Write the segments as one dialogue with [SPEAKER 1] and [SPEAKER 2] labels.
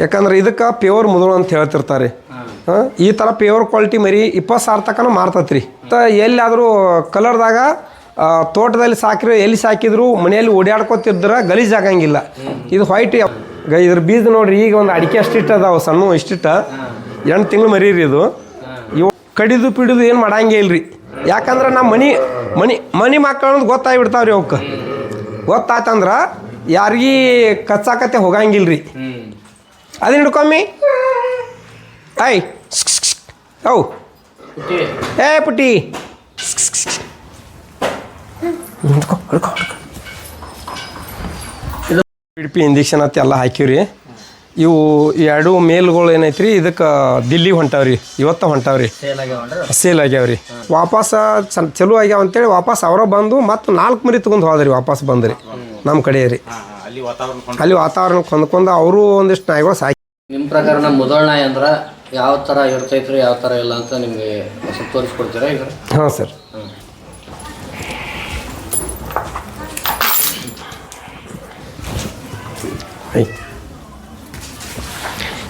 [SPEAKER 1] ಯಾಕಂದ್ರೆ ಇದಕ್ಕೆ ಪ್ಯೂರ್ ಮುದುಳು ಅಂತ ಹೇಳ್ತಿರ್ತಾರೆ. ಈ ಥರ ಪ್ಯೂರ್ ಕ್ವಾಲಿಟಿ ಮರಿ ಇಪ್ಪತ್ತು ಸಾವಿರ ತನಕ ಮಾರ್ತತ್ರಿ. ಮತ್ತು ಎಲ್ಲಾದರೂ ಕಲರ್ದಾಗ ತೋಟದಲ್ಲಿ ಸಾಕಿರೋ ಎಲ್ಲಿ ಸಾಕಿದ್ರು ಮನೆಯಲ್ಲಿ ಓಡಾಡ್ಕೊತಿದ್ರ ಗಲೀಜ್ ಆಗಂಗಿಲ್ಲ. ಇದು ವೈಟ್ ಇದ್ರ ಬೀಜ ನೋಡ್ರಿ, ಈಗ ಒಂದು ಅಡಿಕೆ ಅಷ್ಟಿಟ್ಟು ಅದಾವ, ಸಣ್ಣ ಇಷ್ಟಿಟ್ಟ ಎಂಟು ತಿಂಗಳು ಮರಿ ಇದು. ಇವು ಕಡಿದು ಪಿಡಿದು ಏನು ಮಾಡಂಗೇ ಇಲ್ರಿ. ಯಾಕಂದ್ರೆ ನಮ್ಮ ಮನಿ ಮನಿ ಮನಿ ಮಕ್ಕಳು ಗೊತ್ತಾಗ್ಬಿಡ್ತಾವ್ರಿ ಅವಕ್ಕೆ ಗೊತ್ತಾಯ್ತಂದ್ರೆ ಯಾರಿಗೀ ಕಚ್ಚಾಕತ್ತೆ ಹೋಗಂಗಿಲ್ರಿ. ಅದು ಹಿಡ್ಕೊಮ್ಮಿ ಐ. ಹೌ ಏ ಪುಟ್ಟಿ. ಹಿಡ್ಕೊ ಹಿಡ್ಕೊ. ಇಂಜೆಕ್ಷನ್ ಅಂತ ಎಲ್ಲ ಹಾಕಿವ್ರಿ. ಇವು ಎರಡು ಮೇಲ್ಗಳು ಏನೈತ್ರಿ, ಇದಕ್ಕೆ ದಿಲ್ಲಿ ಹೊಂಟಾವ್ರಿ, ಇವತ್ತ ಹೊಂಟಾವ್ರಿ.
[SPEAKER 2] ಸೇಲ್
[SPEAKER 1] ಆಗ್ಯಾವ್ರಿ. ವಾಪಸ್ ಚಲೋ ಆಗ್ಯಾವ ಅಂತೇಳಿ ವಾಪಸ್ ಅವರ ಬಂದು ಮತ್ತು ನಾಲ್ಕು ಮರಿ ತೊಗೊಂಡು ಹೋದ್ರಿ ವಾಪಸ್ ಬಂದ್ರಿ. ನಮ್ಮ ಕಡೆ ರೀ
[SPEAKER 2] ಅಲ್ಲಿ ವಾತಾವರಣ
[SPEAKER 1] ಹೊಂದ್ಕೊಂಡು ಅವರು ಒಂದಿಷ್ಟು ನಾಯಿಗಳು ಸಾಕಿ
[SPEAKER 2] ನಿಮ್ಮ ಪ್ರಕಾರ ನಮ್ಮ ಮುದೋಳ್ ನಾಯಿ ಅಂದ್ರೆ ಯಾವ ಥರ ಇರ್ತೈತ್ರಿ ಯಾವ ಥರ ಇಲ್ಲ ಅಂತ ನಿಮಗೆ ಸ್ವಲ್ಪ ತೋರಿಸ್ಕೊಡ್ತೀರಾ ಈಗ?
[SPEAKER 1] ಹಾಂ ಸರ್.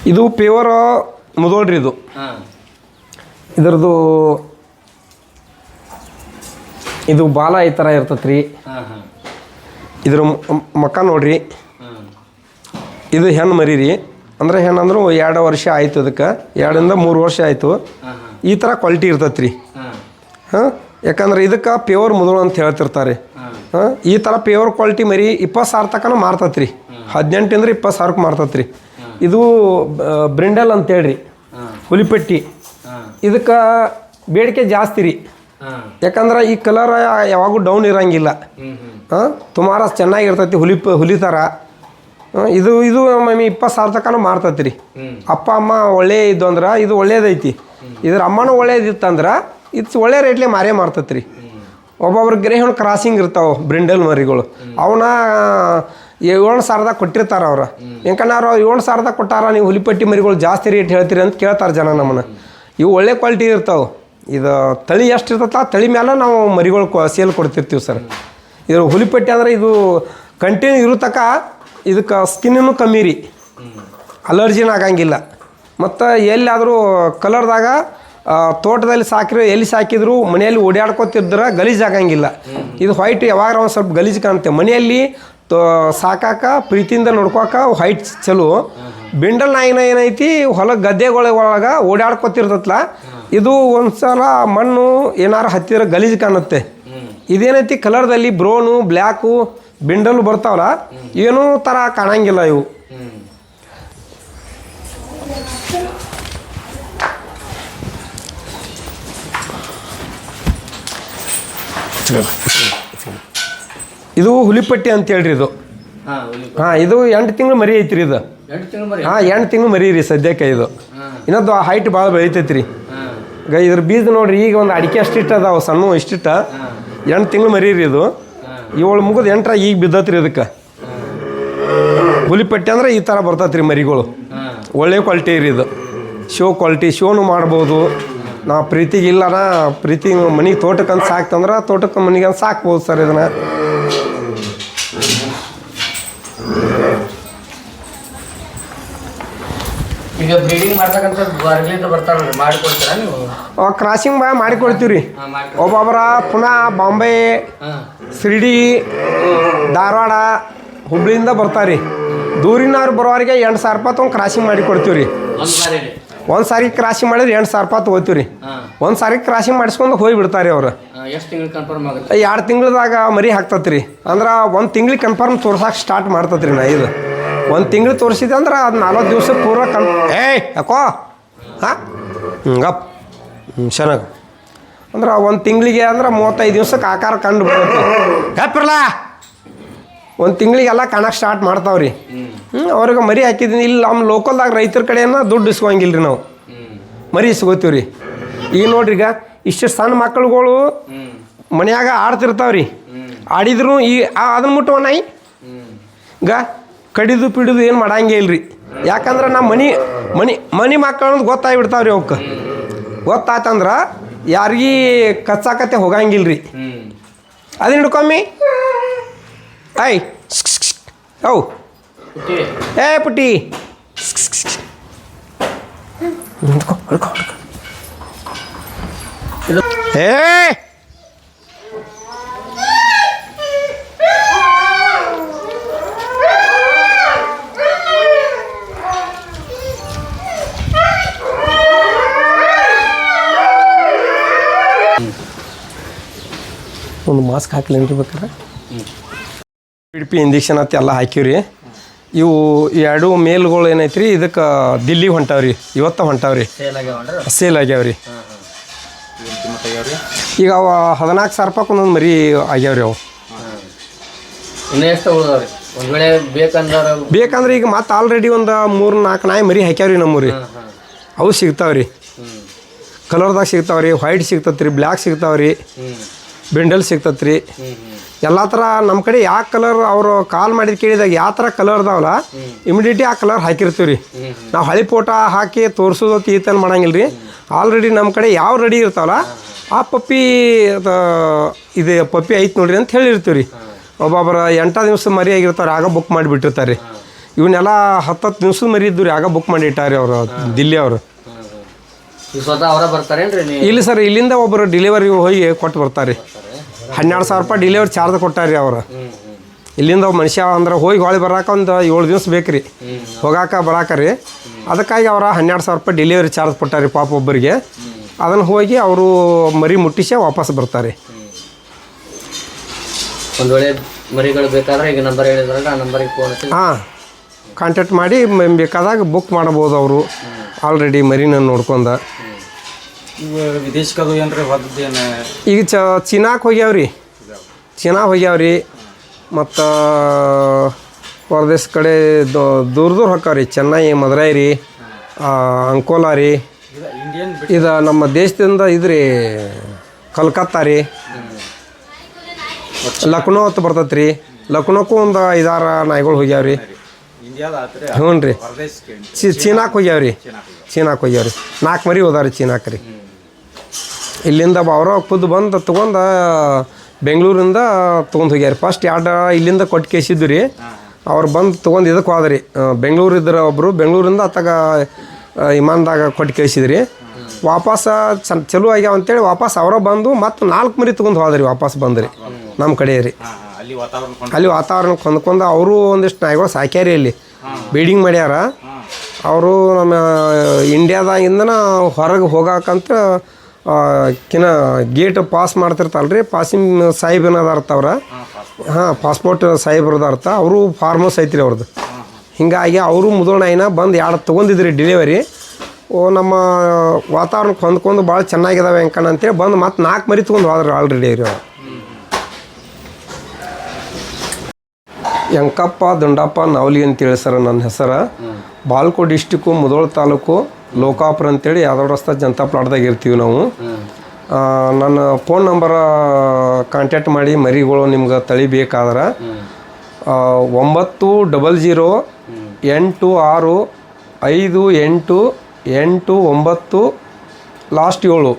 [SPEAKER 1] ಇದು ಪ್ಯೂರ್ ಮುದೋಳ್ರಿ ಇದು.
[SPEAKER 2] ಇದರದು
[SPEAKER 1] ಇದ್ರದ್ದು ಇದು ಬಾಲ ಈ ಥರ ಇರ್ತತ್ರಿ. ರೀ
[SPEAKER 2] ಹಾಂ ಹಾಂ.
[SPEAKER 1] ಇದ್ರ ಮಕ್ಕ ನೋಡ್ರಿ. ಇದು ಹೆಣ್ಣು ಮರಿ ರೀ ಅಂದ್ರೆ ಹೆಣ್ಣಂದ್ರು ಎರಡು ವರ್ಷ ಆಯ್ತು ಅದಕ್ಕೆ ಎರಡರಿಂದ ಮೂರು ವರ್ಷ ಆಯಿತು. ಈ ಥರ ಕ್ವಾಲಿಟಿ ಇರ್ತೈತೆ ರೀ
[SPEAKER 2] ಹಾಂ?
[SPEAKER 1] ಯಾಕಂದ್ರೆ ಇದಕ್ಕೆ ಪ್ಯೂರ್ ಮುದುಳು ಅಂತ ಹೇಳ್ತಿರ್ತಾರೆ.
[SPEAKER 2] ಹಾಂ?
[SPEAKER 1] ಈ ಥರ ಪ್ಯೂರ್ ಕ್ವಾಲಿಟಿ ಮರಿ ಇಪ್ಪತ್ತು ಸಾವಿರ ತನಕ ಮಾರ್ತತ್ರಿ. ಹದಿನೆಂಟಿಂದ ಇಪ್ಪತ್ತು ಸಾವಿರಕ್ಕೆ ಮಾರ್ತತ್ರಿ. ಇದು ಬ್ರಿಂಡಲ್ ಅಂತೇಳಿ
[SPEAKER 2] ರೀ
[SPEAKER 1] ಹುಲಿಪಟ್ಟಿ. ಇದಕ್ಕ ಬೇಡಿಕೆ ಜಾಸ್ತಿ ರೀ. ಯಾಕಂದ್ರೆ ಈ ಕಲರ್ ಯಾವಾಗೂ ಡೌನ್ ಇರೋಂಗಿಲ್ಲ. ಹಾಂ ತುಮಾರ ಚೆನ್ನಾಗಿರ್ತೈತಿ ಹುಲಿ ಹುಲಿ ಥರ ಇದು ಇದು ಮಮ್ಮಿ ಇಪ್ಪತ್ತು ಸಾವಿರ ತನಕ ಮಾರ್ತೈತಿ ರೀ ಅಪ್ಪ ಅಮ್ಮ ಒಳ್ಳೆ ಇದ್ದು ಅಂದ್ರೆ ಇದು ಒಳ್ಳೇದೈತಿ. ಇದ್ರ ಅಮ್ಮನೂ ಒಳ್ಳೇದಿತ್ತಂದ್ರೆ ಇದು ಒಳ್ಳೆ ರೇಟ್ಲೆ ಮಾರೇ ಮಾರ್ತೈತಿ ರೀ ಒಬ್ಬೊಬ್ರು ಗ್ರೇಹಣ್ ಕ್ರಾಸಿಂಗ್ ಇರ್ತಾವೆ ಬ್ರಿಂಡಲ್ ಮರಿಗಳು. ಅವನ್ನ ಏಳು ಸಾವಿರದಾಗ ಕೊಟ್ಟಿರ್ತಾರ ಅವ್ರು. ಯಾಕಂದ್ರೆ ಅವ್ರು ಏಳು ಸಾವಿರದಾಗ ಕೊಟ್ಟಾರ ನೀವು ಹುಲಿಪಟ್ಟಿ ಮರಿಗಳು ಜಾಸ್ತಿ ರೇಟ್ ಹೇಳ್ತೀರಿ ಅಂತ ಕೇಳ್ತಾರೆ ಜನ ನಮ್ಮನ್ನು. ಇವು ಒಳ್ಳೆ ಕ್ವಾಲಿಟಿ ಇರ್ತಾವೆ. ಇದು ತಳಿ ಎಷ್ಟು ಇರ್ತೈತೆ ಆ ತಳಿ ಮೇಲೆ ನಾವು ಮರಿಗಳು ಸೇಲ್ ಕೊಡ್ತಿರ್ತೀವಿ ಸರ್. ಇದು ಹುಲಿಪಟ್ಟಿ ಅಂದರೆ ಇದು ಕಂಟಿನ್ಯೂ ಇರೋ ತಕ್ಕ ಇದಕ್ಕೆ ಸ್ಕಿನ್ನೂ ಕಮ್ಮಿ ರೀ. ಅಲರ್ಜಿನ ಆಗಂಗಿಲ್ಲ. ಮತ್ತು ಎಲ್ಲಾದರೂ ಕಲರ್ದಾಗ ತೋಟದಲ್ಲಿ ಸಾಕಿರೋ, ಎಲ್ಲಿ ಸಾಕಿದ್ರು, ಮನೆಯಲ್ಲಿ ಓಡಾಡ್ಕೊತಿದ್ರೆ ಗಲೀಜು ಆಗಂಗಿಲ್ಲ. ಇದು ವೈಟ್ ಯಾವಾಗ ಒಂದು ಸ್ವಲ್ಪ ಗಲೀಜು ಕಾಣುತ್ತೆ. ಮನೆಯಲ್ಲಿ ಸಾಕಾಕ, ಪ್ರೀತಿಯಿಂದ ನೋಡ್ಕೋಕ ವೈಟ್ ಚಲೋ. ಬಿಂಡಲ್ ನಾಯಿನ ಏನೈತಿ, ಹೊಲ ಗದ್ದೆಗಳ ಒಳಗೆ ಓಡಾಡ್ಕೊತಿರ್ತತ್ಲ ಇದು ಒಂದ್ಸಲ ಮಣ್ಣು ಏನಾರು ಹತ್ತಿರ ಗಲೀಜ್ ಕಾಣುತ್ತೆ. ಇದೇನೈತಿ ಕಲರ್ದಲ್ಲಿ ಬ್ರೋನು ಬ್ಲ್ಯಾಕು ಬಿಂಡಲ್ ಬರ್ತಾವಲ್ಲ ಏನೂ ಥರ ಕಾಣಂಗಿಲ್ಲ ಇವು. ಇದು ಹುಲಿಪಟ್ಟಿ ಅಂತ ಹೇಳ್ರಿ ಇದು.
[SPEAKER 2] ಹಾಂ
[SPEAKER 1] ಇದು ಎಂಟು ತಿಂಗಳು ಮರಿ ಐತ್ರಿ ಇದು. ಹಾಂ ಎಂಟು ತಿಂಗಳು ಮರಿ ರೀ ಸದ್ಯಕ್ಕೆ ಇದು. ಇನ್ನೊಂದು ಹೈಟ್ ಭಾಳ ಬೆಳಿತೈತಿ
[SPEAKER 2] ಹಾಂ
[SPEAKER 1] ಇದ್ರ ಬೀಜ ನೋಡ್ರಿ, ಈಗ ಒಂದು ಅಡಿಕೆ ಅಷ್ಟಿಟ್ಟ ಅದಾವ, ಸಣ್ಣ ಇಷ್ಟಿಟ್ಟ ಎಂಟು ತಿಂಗಳು ಮರೀರಿ ಇದು. ಇವಳು ಮುಗಿದು ಎಂಟ್ರ ಈಗ ಬಿದ್ದತ್ರಿ ಇದಕ್ಕೆ. ಹುಲಿಪಟ್ಟಿ ಅಂದ್ರೆ ಈ ಥರ ಬರ್ತತ್ರಿ ಮರಿಗಳು. ಒಳ್ಳೆ ಕ್ವಾಲಿಟಿ ರೀ ಇದು. ಶೋ ಕ್ವಾಲಿಟಿ ಶೋನು ಮಾಡ್ಬೋದು. ನಾವು ಪ್ರೀತಿಗೆ ಇಲ್ಲನ, ಪ್ರೀತಿ ಮನೆಗೆ ತೋಟಕ್ಕಂತ ಸಾಕ್ತಂದ್ರೆ ತೋಟಕ್ಕೆ ಮನೆಗೆ ಸಾಕ್ಬೋದು ಸರ್ ಇದನ್ನು.
[SPEAKER 2] ಈಗ ಬ್ರೀಡಿಂಗ್ ಮಾಡ್ತಕ್ಕಂಥ ಹೊರಗಿಂದ ಬರ್ತಾರಲ್ರಿ ಮಾಡಿಕೊಡ್ತೀರಾ ನೀವು?
[SPEAKER 1] ಕ್ರಾಸಿಂಗ್ ಬಾ ಮಾಡಿಕೊಡ್ತೀವಿ. ರೀ ಒಬ್ಬೊಬ್ಬರ ಪುನಃ ಬಾಂಬೆ ಶಿರಡಿ ಧಾರವಾಡ ಹುಬ್ಳಿಯಿಂದ ಬರ್ತಾರೆ ದೂರಿನವ್ರು ಬರೋರಿಗೆ ಎಂಟು ಸಾವಿರ ರೂಪಾಯಿ ತೊಗೊಂಡು ಕ್ರಾಸಿಂಗ್ ಮಾಡಿ ಕೊಡ್ತೀವಿ ರೀ
[SPEAKER 2] ಒಂದು
[SPEAKER 1] ಸಾರಿ ಕ್ರಾಸಿಂಗ್ ಮಾಡಿದ್ರೆ ಎಂಟು ಸಾವಿರ ರೂಪಾಯಿ ತೊಗೋತೀವಿ ರೀ ಒಂದು ಸಾರಿ ಕ್ರಾಸಿಂಗ್ ಮಾಡಿಸ್ಕೊಂಡು ಹೋಗಿ ಬಿಡ್ತಾರೆ ಅವರು ಎರಡು ತಿಂಗಳದಾಗ ಮರಿ ಹಾಕ್ತತ್ರಿ. ಅಂದ್ರೆ ಒಂದು ತಿಂಗ್ಳಿಗೆ ಕನ್ಫರ್ಮ್ ತೋರ್ಸಕ್ಕೆ ಸ್ಟಾರ್ಟ್ ಮಾಡ್ತತ್ರಿ ನಾ ಇದು. ಒಂದು ತಿಂಗಳು ತೋರಿಸಿದೆ ಅಂದ್ರೆ ಅದು ನಲ್ವತ್ತು ದಿವಸ ಪೂರ್ವ ಕಲ್ ಏಯ್! ಯಾಕೋ? ಹಾಂ? ಗಪ್. ಹ್ಞೂ ಚೆನ್ನಾಗಿ ಅಂದ್ರೆ ಒಂದು ತಿಂಗಳಿಗೆ ಅಂದ್ರೆ ಮೂವತ್ತೈದು ದಿವ್ಸಕ್ಕೆ ಆಕಾರ ಕಂಡು ಬರುತ್ತೆ ಗಪ್ಪಿರಲ್ಲ ಒಂದು ತಿಂಗಳಿಗೆಲ್ಲ ಕಾಣಕ್ಕೆ ಸ್ಟಾರ್ಟ್ ಮಾಡ್ತಾವ್ರಿ.
[SPEAKER 2] ಹ್ಞೂ
[SPEAKER 1] ಹ್ಞೂ ಅವ್ರಿಗೆ ಮರಿ ಹಾಕಿದ್ದೀನಿ ಇಲ್ಲಿ ನಮ್ಮ ಲೋಕಲ್ದಾಗ ರೈತರ ಕಡೆಯನ್ನ ದುಡ್ಡು ಇಸ್ಕೊಂಗಿಲ್ಲ ರೀ ನಾವು. ಮರಿ ಇಸ್ಕೋತೀವಿ ರೀ ಈಗ ನೋಡ್ರಿ ಈಗ ಇಷ್ಟು ಸಣ್ಣ ಮಕ್ಕಳುಗಳು ಮನೆಯಾಗ ಆಡ್ತಿರ್ತಾವ್ರಿ. ಆಡಿದ್ರು ಈ ಆ- ಅದನ್ನ ಮುಟ್ಟುವ ನಾಯಿ?
[SPEAKER 2] ಗ
[SPEAKER 1] ಈಗ ಕಡಿದು ಪಿಡಿದು ಏನು ಮಾಡಂಗೆ ಇಲ್ರಿ. ಯಾಕಂದ್ರೆ ನಮ್ಮ ಮನಿ ಮನಿ, ಮನೆ ಮಕ್ಕಳಂದು ರೀ ಅವಕ್ಕೆ ಗೊತ್ತಾಯ್ತಂದ್ರೆ ಯಾರಿಗೀ ಕಚ್ಚಾಕತೆ ಹೋಗಂಗಿಲ್ರಿ.
[SPEAKER 2] ರೀ
[SPEAKER 1] ಅದನ್ನ ಹಿಡ್ಕೊಮ್ಮಿ? ಐ
[SPEAKER 2] ಔ.
[SPEAKER 1] ಏ, ಪುಟ್ಟಿ. ಏ ಒಂದು ಮಾಸ್ಕ್ ಹಾಕ್ಲೇನ್ರಿ ಬೇಕಾರೆ ಪಿ ಇಂಜೆಕ್ಷನ್ ಅಂತ ಎಲ್ಲ ಹಾಕಿವ್ರಿ ಇವು ಎರಡು ಮೇಲ್ಗಳು ಏನೈತ್ರಿ ಇದಕ್ಕೆ ದಿಲ್ಲಿ ಹೊಂಟಾವ್ರಿ ಇವತ್ತ ಹೊಂಟಾವ್ರಿ.
[SPEAKER 2] ಸೇಲ್
[SPEAKER 1] ಆಗ್ಯಾವ್ರಿ. ಈಗ ಅವ ಹದಿನಾಲ್ಕು ಸಾವಿರ ರೂಪಾಯಿ ಒಂದೊಂದು ಮರಿ ಆಗ್ಯಾವ್ರಿ ಅವು.
[SPEAKER 2] ಬೇಕಂದ್ರ
[SPEAKER 1] ಈಗ ಮತ್ತೆ ಆಲ್ರೆಡಿ ಒಂದು ಮೂರು ನಾಲ್ಕು ನಾಯಿ ಮರಿ ಹಾಕ್ಯಾವ್ರಿ ನಮ್ಮೂರಿ. ಅವು ಸಿಗ್ತಾವ್ರಿ. ಕಲರ್ದಾಗ ಸಿಗ್ತಾವ್ರಿ ವೈಟ್ ಸಿಗ್ತತ್ರಿ ಬ್ಲ್ಯಾಕ್ ಸಿಗ್ತಾವ್ರಿ. ಬೆಂಡಲ್ ಸಿಗ್ತತ್ರಿ.
[SPEAKER 2] ರೀ
[SPEAKER 1] ಎಲ್ಲ ಥರ ನಮ್ಮ ಕಡೆ ಯಾವ ಕಲರ್ ಅವರು ಕಾಲ್ ಮಾಡಿದ ಕೇಳಿದಾಗ ಯಾವ ಥರ ಕಲರ್ ಅದಾವಲ್ಲ ಇಮಿಡಿಯೇಟ್ಲಿ ಆ ಕಲರ್ ಹಾಕಿರ್ತೀವಿ ರೀ ನಾವು ಹಳಿ ಫೋಟೋ ಹಾಕಿ ತೋರಿಸೋದು ಈ ಮಾಡಂಗಿಲ್ಲ ರೀ ಆಲ್ರೆಡಿ ನಮ್ಮ ಕಡೆ ಯಾವ ರೆಡಿ ಇರ್ತಾವಲ್ಲ, ಆ ಪಪ್ಪಿ ಇದು ಪಪ್ಪಿ ಐತೆ ನೋಡ್ರಿ ಅಂತ ಹೇಳಿರ್ತೀವಿ ರೀ ಒಬ್ಬೊಬ್ಬರ ಎಂಟ ದಿವಸ ಮರಿ ಆಗಿರ್ತಾರೆ ಆಗ ಬುಕ್ ಮಾಡಿಬಿಟ್ಟಿರ್ತಾರೆ ಇವನ್ನೆಲ್ಲ ಹತ್ತತ್ತು ದಿವ್ಸದ ಮರಿ ಇದ್ದು ರೀ ಆಗ ಬುಕ್ ಮಾಡಿ ಇಟ್ಟಾರೆ ಅವರು, ದಿಲ್ಲಿ ಅವರು.
[SPEAKER 2] ಸ್ವತಃ ಅವರ ಬರ್ತಾರೇನ್ರಿ ನೀವು?
[SPEAKER 1] ಇಲ್ಲಿ ಸರ್ ಇಲ್ಲಿಂದ ಒಬ್ಬರು ಡೆಲಿವರಿ ಹೋಗಿ ಕೊಟ್ಟು ಬರ್ತಾರೆ. ಹನ್ನೆರಡು ಸಾವಿರ ರೂಪಾಯಿ ಡೆಲಿವರಿ ಚಾರ್ಜ್ ಕೊಟ್ಟಾರೆ ಅವರು. ಇಲ್ಲಿಂದ ಒಬ್ಬ ಮನುಷ್ಯ ಅಂದ್ರೆ ಹೋಗಿ ಹೊಳಿ ಬರಾಕ ಒಂದು ಏಳು ದಿವಸ ಬೇಕು ರೀ ಹೋಗಾಕ ಬರಾಕ ರೀ ಅದಕ್ಕಾಗಿ ಅವರ ಹನ್ನೆರಡು ಸಾವಿರ ರೂಪಾಯಿ ಡೆಲಿವರಿ ಚಾರ್ಜ್ ಕೊಟ್ಟಾರೆ ಪಾಪ ಒಬ್ಬರಿಗೆ. ಅದನ್ನು ಹೋಗಿ ಅವರು ಮರಿ ಮುಟ್ಟಿಸಿ ವಾಪಸ್ ಬರ್ತಾರೆ.
[SPEAKER 2] ಒಂದು ವೇಳೆ ಮರಿಗಳು ಬೇಕಾದ್ರೆ ಈಗ ನಂಬರ್ ಹೇಳಿದ್ರಲ್ಲ ಆ ನಂಬರಿಗೆ ಫೋನ್
[SPEAKER 1] ಹಾಂ. ಕಾಂಟ್ಯಾಕ್ಟ್ ಮಾಡಿ ಬೇಕಾದಾಗ ಬುಕ್ ಮಾಡ್ಬೋದು ಅವರು. ಆಲ್ರೆಡಿ ಮರಿನ ನೋಡ್ಕೊಂಡ.
[SPEAKER 3] ವಿದೇಶಕ್ಕದು
[SPEAKER 1] ಈಗ ಚ ಚೀನಾಕ್ಕೆ ಹೋಗ್ಯಾವ್ರಿ. ಚೀನಾ ಹೋಗ್ಯಾವ್ರಿ. ಮತ್ತು ಹೊರದೇಶ ಕಡೆ ದೂರ ದೂರ ಹೊಕ್ಕಾವ್ರಿ ಚೆನ್ನೈ ಮದುರೈ ರೀ ಅಂಕೋಲಾ ರೀ.
[SPEAKER 3] ಇದು
[SPEAKER 1] ನಮ್ಮ ದೇಶದಿಂದ ಇದ್ರಿ ಕಲ್ಕತ್ತಾ ರೀ. ಲಕ್ನೋ ಅಂತ ಬರ್ತೈತೆ ರೀ ಲಕ್ನೋಕ್ಕೂ ಒಂದು ಐದಾರು ನಾಯಿಗಳು ಹೋಗ್ಯಾವ್ರಿ. ಹ್ಞೂ ರೀ. ಚಿ ಚೀನಾಕ್ಕೆ ಹೋಗ್ಯಾವ್ರಿ. ಚೀನಾಕ್ಕೆ ಹೋಗ್ಯಾವ್ರಿ. ನಾಲ್ಕು ಮರಿ ಚೀನಾಕ್ಕೆ ರೀ. ಇಲ್ಲಿಂದ ಅವರ ಖುದ್ದು ಬಂದು ತೊಗೊಂಡು ಬೆಂಗಳೂರಿಂದ ತೊಗೊಂಡು ಹೋಗ್ಯಾರ. ಫಸ್ಟ್ ಎರಡು ಇಲ್ಲಿಂದ ಕೊಟ್ಟು ಕೇಸಿದ್ದು ರೀ ಅವ್ರು ಬಂದು ತೊಗೊಂಡು ಇದಕ್ಕೆ ಹೋದ್ರಿ. ಬೆಂಗಳೂರು ಇದ್ರ ಒಬ್ಬರು ಬೆಂಗಳೂರಿಂದ ಅತ್ತಾಗ ವಿಮಾನದಾಗ ಕೊಟ್ಟು ಕೇಳಿಸಿದ್ರಿ ವಾಪಸ್ ಚಲೋ ಆಗ್ಯಾವ ಅಂತೇಳಿ ವಾಪಸ್ ಅವರ ಬಂದು ಮತ್ತು ನಾಲ್ಕು ಮರಿ ತೊಗೊಂಡು ಹೋದ್ರಿ ವಾಪಸ್ ಬಂದ್ರಿ. ನಮ್ಮ ಕಡೆ ರೀ
[SPEAKER 3] ಅಲ್ಲಿ ವಾತಾವರಣ
[SPEAKER 1] ಕೊಂದ್ಕೊಂಡು ಹೊಂದ್ಕೊಂಡು ಅವರು ಒಂದಿಷ್ಟು ನಾಯಿಗಳು ಸಾಕ್ಯಾರಿ ಇಲ್ಲಿ ಬೀಡಿಂಗ್ ಮಾಡ್ಯಾರ. ಅವರು ನಮ್ಮ ಇಂಡಿಯಾದಾಗಿಂದನ ಹೊರಗೆ ಹೋಗಾಕಂತ ಕಿನ ಗೇಟ್ ಪಾಸ್ ಮಾಡ್ತಿರ್ತಾರಲ್ರಿ. ಪಾಸಿಂಗ್ ಸಾಹೇಬ್ ಏನದ ಅರ್ಥ ಅವ್ರ? ಹಾಂ ಪಾಸ್ಪೋರ್ಟ್. ಸಾಹೇಬ್ರದ ಅರ್ಥ ಅವರು ಫಾರ್ಮಸ್ ಐತ್ರಿ ಅವ್ರದ್ದು ಹಿಂಗಾಗಿ ಅವರು ಮುದೋಳ ನಾಯಿನ ಬಂದು ಎರಡು ತೊಗೊಂಡಿದ್ರಿ ಡೆಲಿವರಿ ಓ ನಮ್ಮ ವಾತಾವರಣಕ್ಕೆ ಹೊಂದ್ಕೊಂಡು ಭಾಳ ಚೆನ್ನಾಗಿದಾವೆ ಅಂಕಣ ಅಂತೇಳಿ ಬಂದು ಮತ್ತೆ ನಾಲ್ಕು ಮರಿ ತೊಗೊಂಡು ಹೋದ್ರಿ ಆಲ್ರೆಡಿ ಅವ್ರು. ಯಂಕಪ್ಪ ದುಂಡಪ್ಪ ನವಲಿ ಅಂತೇಳಿ ಸರ್ ನನ್ನ ಹೆಸರು. ಬಾಲ್ಕೋ ಡಿಸ್ಟಿಕ್ಕು ಮುದೋಳ ತಾಲೂಕು ಲೋಕಾಪುರ ಅಂತೇಳಿ ಯಾದವ್ ರಸ್ತೆ ಜನತಾ ಪ್ಲಾಟ್ದಾಗ ಇರ್ತೀವಿ ನಾವು. ನನ್ನ ಫೋನ್ ನಂಬರ ಕಾಂಟ್ಯಾಕ್ಟ್ ಮಾಡಿ ಮರಿಗಳು ನಿಮ್ಗೆ ತಳಿ ಬೇಕಾದ್ರೆ ಆ, ಒಂಬತ್ತು ಡಬಲ್ ಜೀರೋ ಎಂಟು ಆರು ಐದು ಎಂಟು ಎಂಟು ಒಂಬತ್ತು ಲಾಸ್ಟ್ ಏಳು.